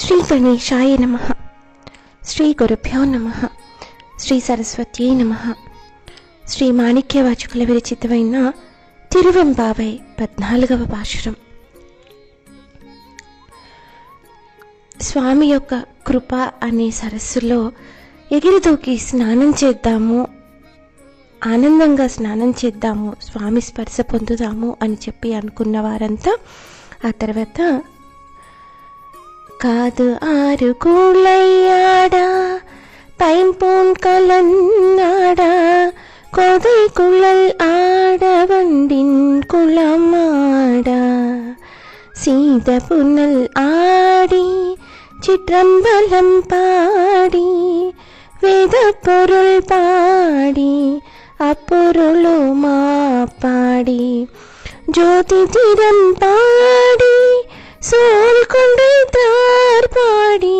శ్రీ గణేశాయ నమ. శ్రీ గురుభ్యో నమ. శ్రీ సరస్వతీ నమ. శ్రీ మాణిక్యవాచకుల విరచితమైన తిరువెంబాబై పద్నాలుగవ పాశురం. స్వామి యొక్క కృప అనే సరస్సులో ఎగిరిదూకి స్నానం చేద్దాము ఆనందంగా స్నానం చేద్దాము స్వామి స్పర్శ పొందుదాము అని చెప్పి అనుకున్న వారంతా ఆ తర్వాత కాదు ఆరు కూళ్ళయ్యాడా పైంపూన్ కలన్నాడా கொதை குழல் ஆட வண்டின் குளமாடா சீத புனல் ஆடி சிற்றம்பலம் பாடி வேத பொருள் பாடி அப்பொருளுமா பாடி ஜோதி திறம் பாடி சோல் கொண்டைத்தார் பாடி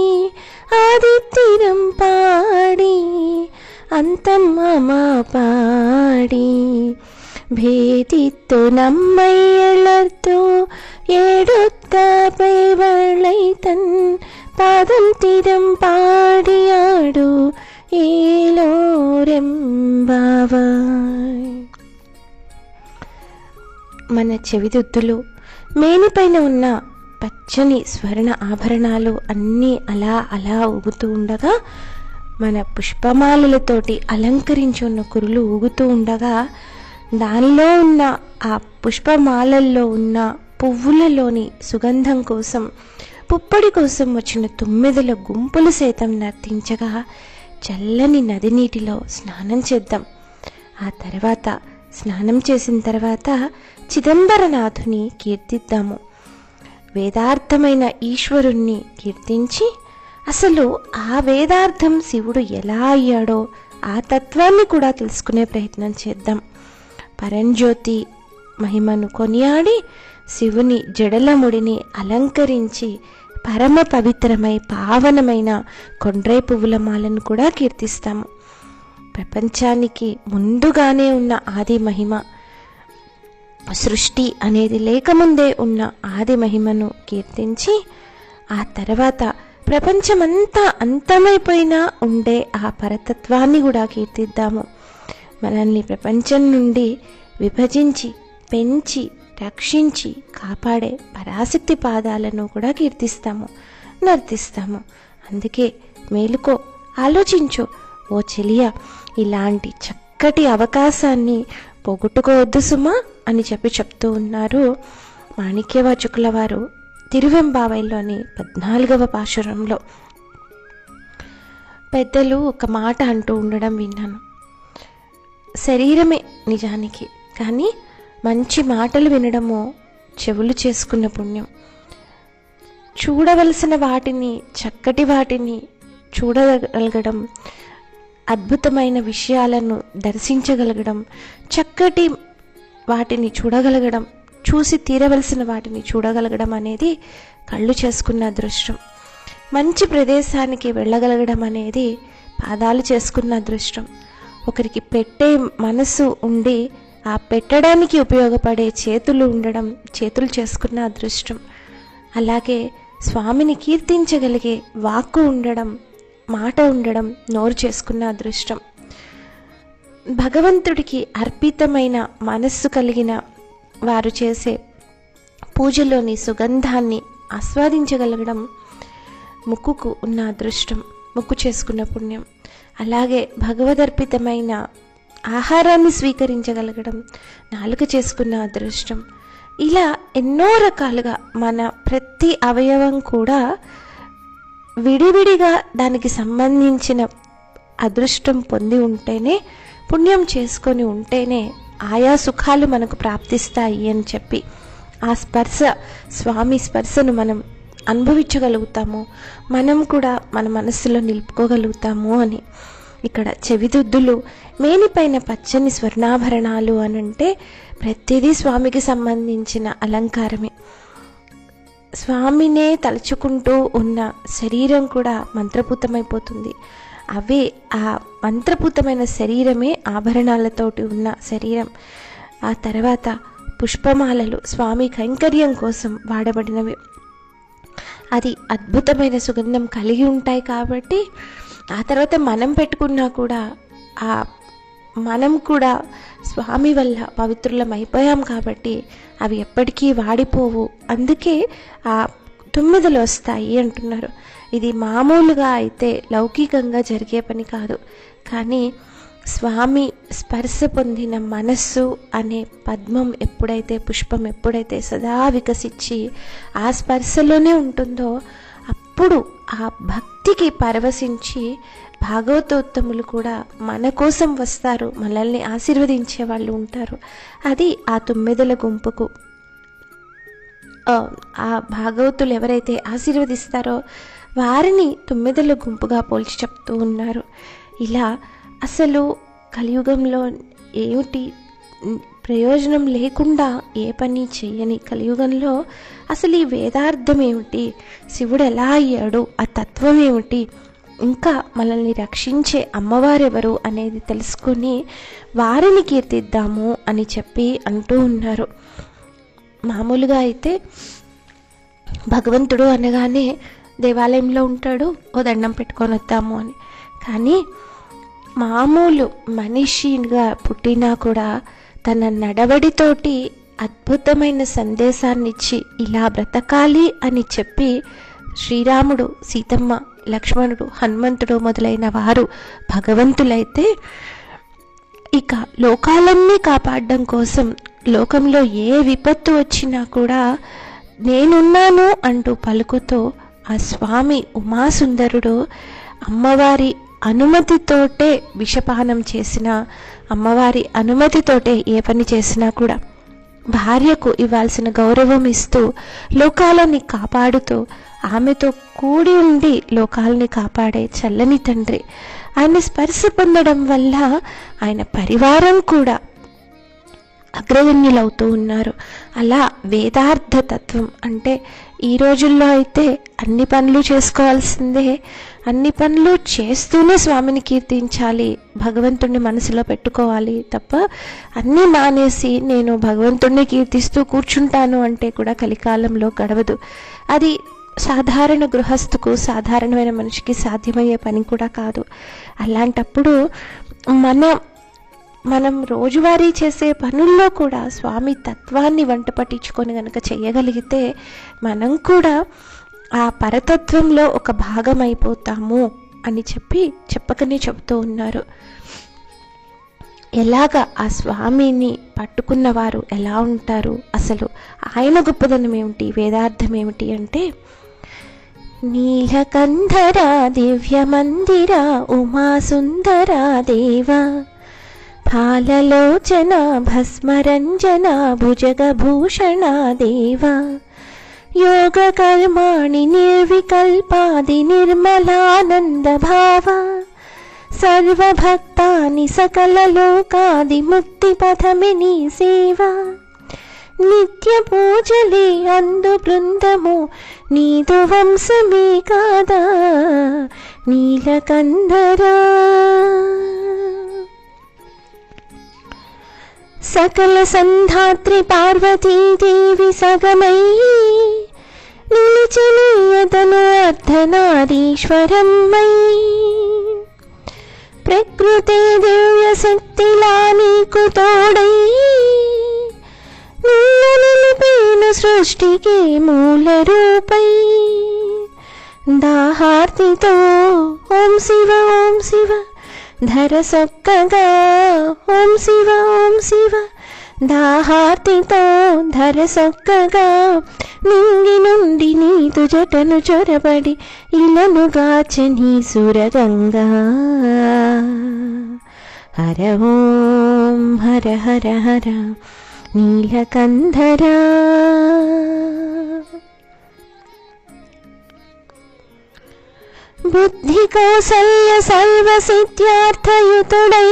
ஆதித்திரம் பாடி ಅಂತಮ್ಮ ಪಾಡಿ ಭೇದಿತ್ತು நம்மையளர்த்தோ எடுத்த பைவளை தன் பாதம் திறம் பாடியாடு ఏలోరెంబావాయ్ మన చెవిదుద్దులు మేనిపైన ఉన్న పచ్చని స్వర్ణ ఆభరణాలు అన్నీ అలా అలా ఊగుతూ ఉండగా మన పుష్పమాలలతోటి అలంకరించి ఉన్న కురులు ఊగుతూ ఉండగా దానిలో ఉన్న ఆ పుష్పమాలల్లో ఉన్న పువ్వులలోని సుగంధం కోసం పుప్పడి కోసం వచ్చిన తొమ్మిదిల గుంపులు సైతం నర్తించగా చల్లని నది నీటిలో స్నానం చేద్దాం. ఆ తర్వాత స్నానం చేసిన తర్వాత చిదంబరనాథుని కీర్తిద్దాము. వేదార్థమైన ఈశ్వరుణ్ణి కీర్తించి అసలు ఆ వేదార్థం శివుడు ఎలా అయ్యాడో ఆ తత్వాన్ని కూడా తెలుసుకునే ప్రయత్నం చేద్దాం. పరంజ్యోతి మహిమను కొనియాడి శివుని జడలముడిని అలంకరించి పరమ పవిత్రమై పావనమైన కొండ్రై పువ్వుల మాలను కూడా కీర్తిస్తాము. ప్రపంచానికి ముందుగానే ఉన్న ఆది మహిమ సృష్టి అనేది లేకముందే ఉన్న ఆది మహిమను కీర్తించి ఆ తర్వాత ప్రపంచమంతా అంతమైపోయినా ఉండే ఆ పరతత్వాన్ని కూడా కీర్తిద్దాము. మనల్ని ప్రపంచం నుండి విభజించి పెంచి రక్షించి కాపాడే పరాశక్తి పాదాలను కూడా కీర్తిస్తాము నర్తిస్తాము. అందుకే మేలుకో ఆలోచించు ఓ చెలియ ఇలాంటి చక్కటి అవకాశాన్ని పోగొట్టుకోవద్దు సుమా అని చెప్పి చెప్తూ ఉన్నారు మాణిక్యవాచకుల వారు తిరువెంబావైలోని పద్నాలుగవ పాశురంలో. పెద్దలు ఒక మాట అంటూ ఉండడం విన్నాను. శరీరమే నిజానికి కానీ మంచి మాటలు వినడము చెవులు చేసుకున్న పుణ్యం. చూడవలసిన వాటిని చక్కటి వాటిని చూడగలగడం అద్భుతమైన విషయాలను దర్శించగలగడం చక్కటి వాటిని చూడగలగడం చూసి తీరవలసిన వాటిని చూడగలగడం అనేది కళ్ళు చేసుకున్న అదృష్టం. మంచి ప్రదేశానికి వెళ్ళగలగడం అనేది పాదాలు చేసుకున్న అదృష్టం. ఒకరికి పెట్టే మనసు ఉండి ఆ పెట్టడానికి ఉపయోగపడే చేతులు ఉండడం చేతులు చేసుకున్న అదృష్టం. అలాగే స్వామిని కీర్తించగలిగే వాక్కు ఉండడం మాట ఉండడం నోరు చేసుకున్న అదృష్టం. భగవంతుడికి అర్పితమైన మనస్సు కలిగిన వారు చేసే పూజలోని సుగంధాన్ని ఆస్వాదించగలగడం ముక్కుకు ఉన్న అదృష్టం ముక్కు చేసుకున్న పుణ్యం. అలాగే భగవదర్పితమైన ఆహారాన్ని స్వీకరించగలగడం నాలుక చేసుకున్న అదృష్టం. ఇలా ఎన్నో రకాలుగా మన ప్రతి అవయవం కూడా విడివిడిగా దానికి సంబంధించిన అదృష్టం పొంది ఉంటేనే పుణ్యం చేసుకొని ఉంటేనే ఆయా సుఖాలు మనకు ప్రాప్తిస్తాయి అని చెప్పి ఆ స్పర్శ స్వామి స్పర్శను మనం అనుభవించగలుగుతాము. మనం కూడా మన మనస్సులో నిలుపుకోగలుగుతాము అని ఇక్కడ చెవిదుద్దులు మేనిపైన పచ్చని స్వర్ణాభరణాలు అని అంటే ప్రతిదీ స్వామికి సంబంధించిన అలంకారమే. స్వామినే తలుచుకుంటూ ఉన్న శరీరం కూడా మంత్రపూతమైపోతుంది అవే ఆ మంత్రపూతమైన శరీరమే ఆభరణాలతోటి ఉన్న శరీరం. ఆ తర్వాత పుష్పమాలలు స్వామి కైంకర్యం కోసం వాడబడినవి. అది అద్భుతమైన సుగంధం కలిగి ఉంటాయి కాబట్టి ఆ తర్వాత మనం పెట్టుకున్నా కూడా ఆ మనం కూడా స్వామి వల్ల పవిత్రులం అయిపోయాం కాబట్టి అవి ఎప్పటికీ వాడిపోవు. అందుకే ఆ తొమ్మిదిలు వస్తాయి అంటున్నారు. ఇది మామూలుగా అయితే లౌకికంగా జరిగే పని కాదు. కానీ స్వామి స్పర్శ పొందిన మనస్సు అనే పద్మం ఎప్పుడైతే పుష్పం ఎప్పుడైతే సదా వికసించి ఆ స్పర్శలోనే ఉంటుందో అప్పుడు ఆ భక్తికి పరవశించి భాగవతోత్తములు కూడా మన కోసం వస్తారు. మనల్ని ఆశీర్వదించే వాళ్ళు ఉంటారు. అది ఆ తొమ్మిదల గుంపుకు. ఆ, భాగవతులు ఎవరైతే ఆశీర్వదిస్తారో వారిని తొమ్మిదల గుంపుగా పోల్చి చెప్తూ ఉన్నారు. ఇలా అసలు కలియుగంలో ఏమిటి ప్రయోజనం లేకుండా ఏ పని చేయని కలియుగంలో అసలు ఈ వేదార్థం ఏమిటి శివుడు ఎలా అయ్యాడు? ఆ తత్వం ఏమిటి ఇంకా మనల్ని రక్షించే అమ్మవారెవరు అనేది తెలుసుకొని వారిని కీర్తిద్దాము అని చెప్పి అంటూ ఉన్నారు. మామూలుగా అయితే భగవంతుడు అనగానే దేవాలయంలో ఉంటాడు ఓ దండం పెట్టుకొని వద్దాము అని. కానీ మామూలు మనిషిగా పుట్టినా కూడా తన నడవడితోటి అద్భుతమైన సందేశాన్నిచ్చి ఇలా బ్రతకాలి అని చెప్పి శ్రీరాముడు సీతమ్మ లక్ష్మణుడు హనుమంతుడు మొదలైన వారు భగవంతులైతే ఇక లోకాలన్నీ కాపాడడం కోసం లోకంలో ఏ విపత్తు వచ్చినా కూడా నేనున్నాను అంటూ పలుకుతూ ఆ స్వామి ఉమాసుందరుడు అమ్మవారి అనుమతితోటే విషపానం చేసిన అమ్మవారి అనుమతితోటే ఏ పని చేసినా కూడా భార్యకు ఇవ్వాల్సిన గౌరవం ఇస్తూ లోకాలని కాపాడుతూ ఆమెతో కూడి ఉండి లోకాలని కాపాడే చల్లని తండ్రి. ఆయన స్పర్శ పొందడం వల్ల ఆయన పరివారం కూడా అగ్రగణ్యులవుతూ ఉన్నారు. అలా వేదార్థ తత్వం అంటే ఈ రోజుల్లో అయితే అన్ని పనులు చేసుకోవాల్సిందే. అన్ని పనులు చేస్తూనే స్వామిని కీర్తించాలి భగవంతుణ్ణి మనసులో పెట్టుకోవాలి తప్ప అన్నీ మానేసి నేను భగవంతుణ్ణి కీర్తిస్తూ కూర్చుంటాను అంటే కూడా కలికాలంలో గడవదు. అది సాధారణ గృహస్థుకు సాధారణమైన మనిషికి సాధ్యమయ్యే పని కూడా కాదు. అలాంటప్పుడు మన మనం రోజువారీ చేసే పనుల్లో కూడా స్వామి తత్వాన్ని వంట పట్టించుకొని కనుక చేయగలిగితే మనం కూడా ఆ పరతత్వంలో ఒక భాగం అయిపోతాము అని చెప్పి చెప్పకనే చెబుతూ ఉన్నారు. ఎలాగ ఆ స్వామిని పట్టుకున్న వారు ఎలా ఉంటారు? అసలు ఆయన గొప్పదనం ఏమిటి? వేదార్థం ఏమిటి అంటే నీలకంధరా దివ్యమందిరా ఉమాసుందరా దేవా ఫాలలోచన భస్మరంజన భుజగభూషణ దేవా యోగకర్మాణి నిర్వికల్పాది నిర్మలానంద భావ సర్వభక్తాని సకలలోకాది ముక్తిపథమిని సేవా నిత్య పూజలే అందు బృందము నీదు వంశమే కాదా నీలకంధరా సకల సంధాత్రి పార్వతీదేవి సగమై నిలిచినీయతను అర్ధనారీశ్వరమ్మై. ప్రకృతి దివ్య శక్తిలా నీకు తోడై నిన్ను నిలిపేను సృష్టికి మూల రూపై. దాహార్తితో ఓం శివ ఓం శివ. ధర సొక్కగా ఓం శివ ఓం శివ దాహార్తితో ధర సొక్కగా నింగి నుండి నీతు జటను చొరబడి ఇలను గాచని సురగంగా హర ఓం హర హర హర నీలకంధరా బుద్ధి కౌసల్య సర్వ సిద్ధ్యార్థయుతుడై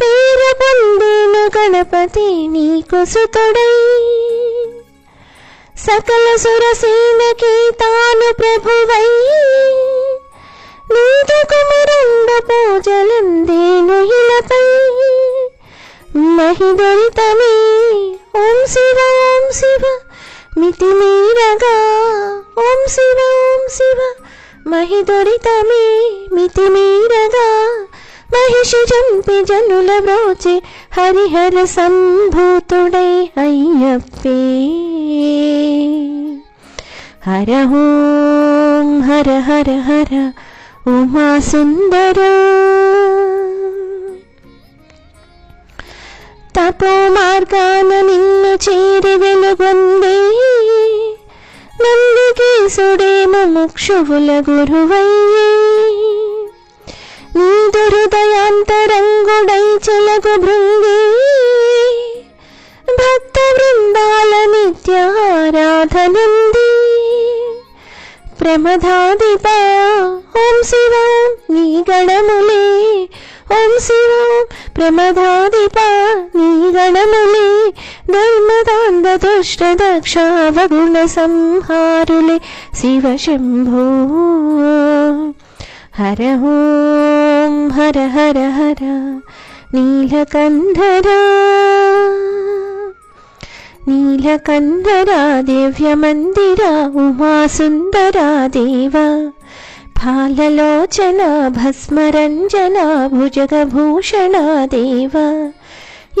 పేర పొందేను గణపతి నీకు సుతుడై సకల సురసేనకి తాను ప్రభువై నీదు కుమరుండ పూజలందేను ఇలపై మహిదరితమే మహిదొరితమే మితిమీరగా మహిషి చంపి జనుల బ్రోచే హరిహర సంభూతుడై అయ్యప్పే హర ఓం హర హర హర ఉమా సుందర తపో మార్గాన నిన్ను చేరి వెలుగొందే నందికేశుడేమో ముక్షువుల గురువయ్యే. నీ హృదయాంతరంగుడై చెలగు భృంగి. భక్త బృందాల నిత్యారాధనంది. ప్రమదాదిప ఓం శివ నీ గణములే. ఓం శివ ప్రమదాదిప నీ గణములే. धर्मदान्तदुष्टदक्षावगुणसंहारुले शिव शम्भो हर ॐ हर हर हर नीलकन्धरा। नीलकन्धरा दिव्यमन्दिरा उमासुन्दरा देव। फाललोचना भस्मरञ्जना भुजगभूषणा देव।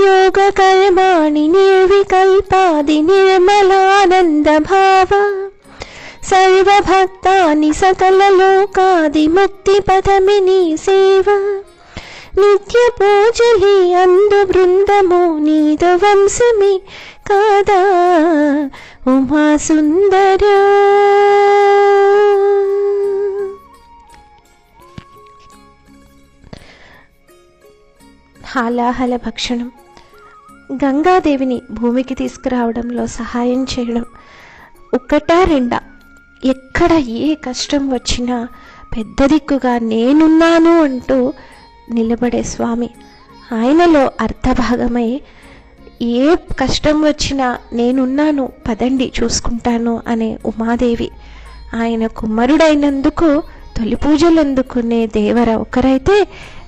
భస్మరంజన భుజగభూషణ దేవ యోగ కర్మాణి నిర్వికల్పాది నిర్మలానంద భావ సర్వభక్తాని సకల లోకాది ముక్తి పదమిని సేవ నిత్య పూజలి అందు బృందము నీదు వంశమి కాదా ఉమా సుందర హాలాహల భక్షణం గంగాదేవిని భూమికి తీసుకురావడంలో సహాయం చేయడం ఒక్కటా రెండా? ఎక్కడ ఏ కష్టం వచ్చినా పెద్ద దిక్కుగా నేనున్నాను అంటూ నిలబడే స్వామి ఆయనలో అర్థభాగమై ఏ కష్టం వచ్చినా నేనున్నాను పదండి చూసుకుంటాను అనే ఉమాదేవి ఆయన కుమ్మరుడైనందుకు తొలి పూజలు అందుకునే దేవర ఒకరైతే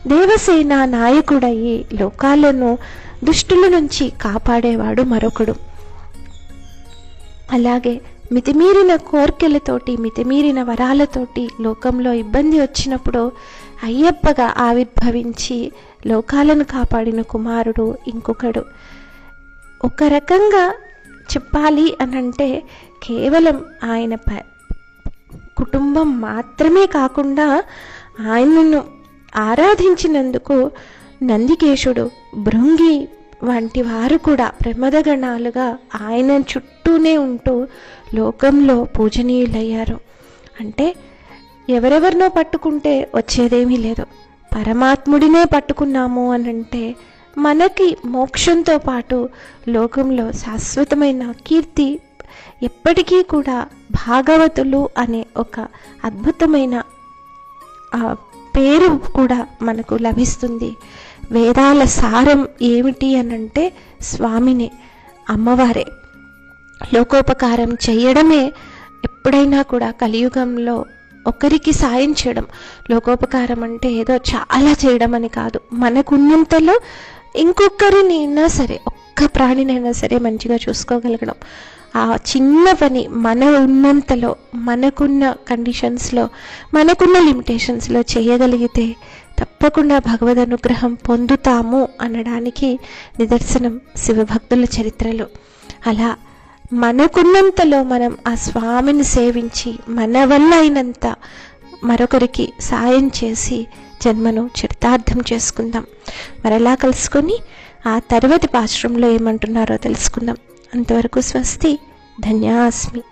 దేవసేన నాయకుడయ్యి లోకాలను దుష్టుల నుంచి కాపాడేవాడు మరొకడు. అలాగే మితిమీరిన కోర్కెలతోటి మితిమీరిన వరాలతోటి లోకంలో ఇబ్బంది వచ్చినప్పుడు అయ్యప్పగా ఆవిర్భవించి లోకాలను కాపాడిన కుమారుడు ఇంకొకడు. ఒక రకంగా చెప్పాలి అనంటే కేవలం ఆయన ప కుటుంబం మాత్రమే కాకుండా ఆయనను ఆరాధించినందుకు నందికేశుడు భృంగి వంటి వారు కూడా ప్రమదగణాలుగా ఆయన చుట్టూనే ఉంటూ లోకంలో పూజనీయులయ్యారు. అంటే ఎవరెవరినో పట్టుకుంటే వచ్చేదేమీ లేదు. పరమాత్ముడినే పట్టుకున్నాము అని అంటే మనకి మోక్షంతో పాటు లోకంలో శాశ్వతమైన కీర్తి ఎప్పటికీ కూడా భాగవతులు అనే ఒక అద్భుతమైన పేరు కూడా మనకు లభిస్తుంది. వేదాల సారం ఏమిటి అనంటే స్వామిని అమ్మవారే. లోకోపకారం చేయడమే ఎప్పుడైనా కూడా కలియుగంలో ఒకరికి సాయం చేయడం. లోకోపకారం అంటే ఏదో చాలా చేయడం అని కాదు. మనకున్నంతలో ఇంకొకరిని అయినా సరే ఒక్క ప్రాణినైనా సరే మంచిగా చూసుకోగలగడం. ఆ చిన్న పని మన ఉన్నంతలో మనకున్న కండిషన్స్లో మనకున్న లిమిటేషన్స్లో చేయగలిగితే తప్పకుండా భగవద్ అనుగ్రహం పొందుతాము అనడానికి నిదర్శనం శివభక్తుల చరిత్రలో. అలా మనకున్నంతలో మనం ఆ స్వామిని సేవించి మన వల్ల అయినంత మరొకరికి సాయం చేసి జన్మను చరితార్థం చేసుకుందాం. మరలా కలుసుకొని ఆ తర్వాతి పాశ్రంలో ఏమంటున్నారో తెలుసుకుందాం. అంతవరకు స్వస్తి. ధన్యాస్మి.